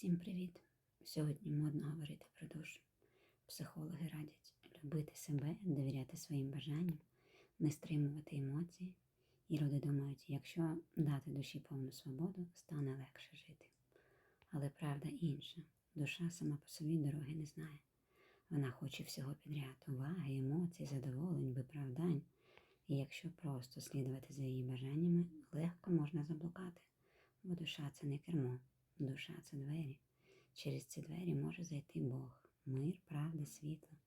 Всім привіт! Сьогодні модно говорити про душу. Психологи радять любити себе, довіряти своїм бажанням, не стримувати емоції. І люди думають, якщо дати душі повну свободу, стане легше жити. Але правда інша. Душа сама по собі дороги не знає. Вона хоче всього підряд, уваги, емоцій, задоволень, виправдань. І якщо просто слідувати за її бажаннями, легко можна заблукати. Бо душа це не кермо, душа це двері. Через ці двері може зайти Бог, мир, правда, світло.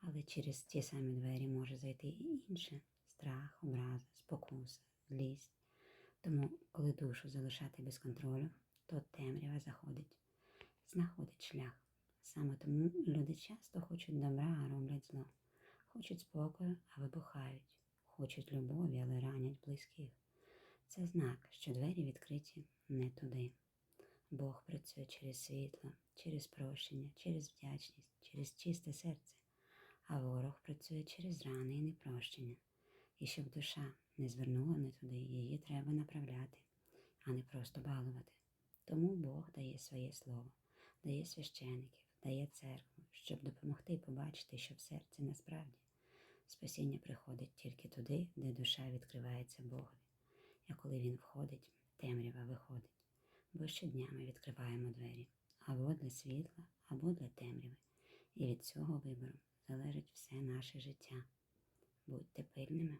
Але через ті самі двері може зайти і інше страх, образа, спокуса, злість. Тому, коли душу залишати без контролю, то темрява заходить, знаходить шлях. Саме тому люди часто хочуть добра, а роблять зло. Хочуть спокою, а вибухають. Хочуть любові, але ранять близьких. Це знак, що двері відкриті не туди. Бог працює через світло, через прощення, через вдячність, через чисте серце, а ворог працює через рани і непрощення. І щоб душа не звернула не туди, її треба направляти, а не просто балувати. Тому Бог дає своє слово, дає священиків, дає церкву, щоб допомогти побачити, що в серці насправді спасіння приходить тільки туди, де душа відкривається Богові. А коли він входить, темрява виходить. Бо щодня ми відкриваємо двері або для світла, або для темряви. І від цього вибору залежить все наше життя. Будьте пильними.